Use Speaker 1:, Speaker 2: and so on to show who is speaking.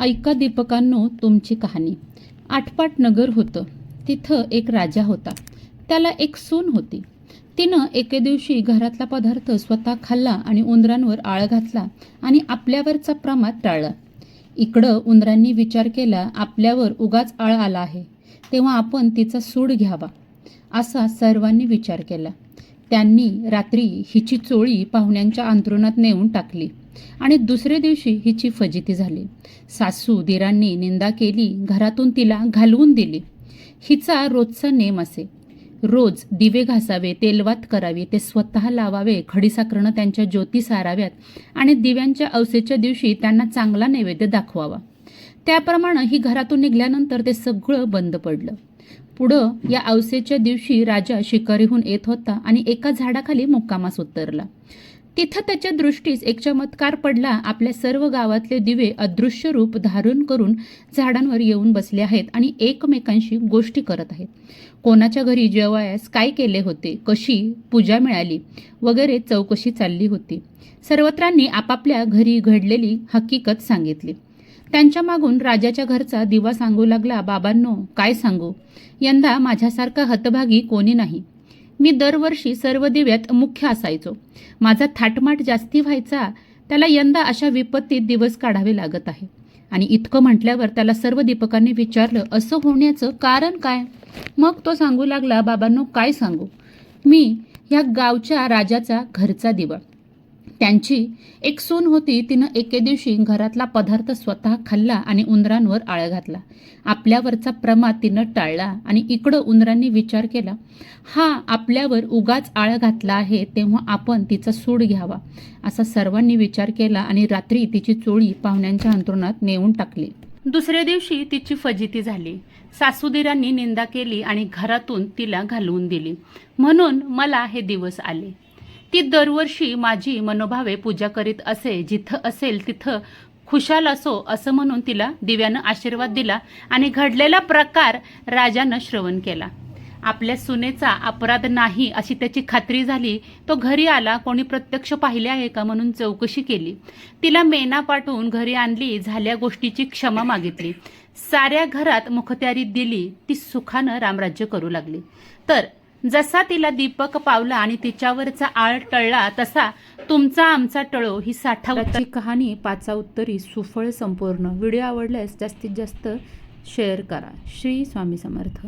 Speaker 1: ऐका दीपकांनो तुमची कहाणी. आठपाट नगर होतं. तिथं एक राजा होता. त्याला एक सून होती. तिनं एके दिवशी घरातला पदार्थ स्वतः खाल्ला आणि उंदरांवर आळ घातला आणि आपल्यावरचा प्रमाद टाळला. इकडं उंदरांनी विचार केला आपल्यावर उगाच आळ आला आहे. तेव्हा आपण तिचा सूड घ्यावा. असा सर्वांनी विचार केला. त्यांनी रात्री हिची चोळी पाहुण्यांच्या अंथरुणात नेऊन टाकली आणि दुसऱ्या दिवशी हिची फजिती झाली. सासू दिरांनी निंदा केली घरातून तिला घालवून दिली. हिचा रोजचा नेम असे. रोज दिवे घासावे तेलवात करावे ते स्वतः लावावे खडीसाखरणं त्यांच्या ज्योती साराव्यात आणि दिव्यांच्या अवसेच्या दिवशी त्यांना चांगला नैवेद्य दाखवावा. त्याप्रमाणे ही घरातून निघाल्यानंतर ते सगळं बंद पडलं. पुढं या अवसेच्या दिवशी राजा शिकारीहून येत होता आणि एका झाडाखाली मुक्कामास उतरला. तिथं त्याच्या दृष्टीस एक चमत्कार पडला. आपल्या सर्व गावातले दिवे अदृश्य रूप धारण करून झाडांवर येऊन बसले आहेत आणि एकमेकांशी गोष्टी करत आहेत. कोणाच्या घरी जेवायास काय केले होते कशी पूजा मिळाली वगैरे चौकशी चालली होती. सर्वत्रांनी आपापल्या घरी घडलेली हकीकत सांगितली. त्यांच्या मागून राजाच्या घरचा दिवा सांगू लागला बाबांनो काय सांगू? यंदा माझ्यासारखा हतभागी कोणी नाही. मी दरवर्षी सर्व दिव्यात मुख्य असायचो. माझा थाटमाट जास्ती व्हायचा त्याला यंदा अशा विपत्तीत दिवस काढावे लागत आहे. आणि इतकं म्हटल्यावर त्याला सर्व दीपकांनी विचारलं असं होण्याचं कारण काय? मग तो सांगू लागला बाबांनो काय सांगू? मी ह्या गावच्या राजाचा घरचा दिवा. त्यांची एक सून होती. तिनं एके दिवशी घरातला पदार्थ स्वतः खाल्ला आणि उंदरांवर आळ घातला. आपल्यावरचा प्रमाद तिनं टाळला आणि इकडं उंदरांनी विचार केला हा आपल्यावर उगाच आळ घातला आहे तेव्हा आपण तिचा सूड घ्यावा. असा सर्वांनी विचार केला आणि रात्री तिची चोळी पाहुण्यांच्या अंतरुणात नेऊन टाकली. दुसऱ्या दिवशी तिची फजिती झाली. सासूदिरांनी निंदा केली आणि घरातून तिला घालवून दिली. म्हणून मला हे दिवस आले. ती दरवर्षी माझी मनोभावे पूजा करीत असे जिथं असेल तिथं खुशाल असो असं म्हणून तिला दिव्यानं आशीर्वाद दिला आणि घडलेला प्रकार राजानं श्रवण केला. आपल्या सुनेचा अपराध नाही अशी त्याची खात्री झाली तो घरी आला कोणी प्रत्यक्ष पाहिले आहे का म्हणून चौकशी केली. तिला मेना पाठवून घरी आणली झाल्या गोष्टीची क्षमा मागितली. साऱ्या घरात मुखत्यारी दिली ती सुखानं रामराज्य करू लागली. तर जसा तिला दीपक पावला आणि तिच्यावरचा आळ टळला तसा तुमचा आमचा टळो ही साठा कहाणी पाचा उत्तरी सुफळ संपूर्ण. व्हिडिओ आवडल्यास जास्तीत जास्त शेअर करा. श्री स्वामी समर्थ.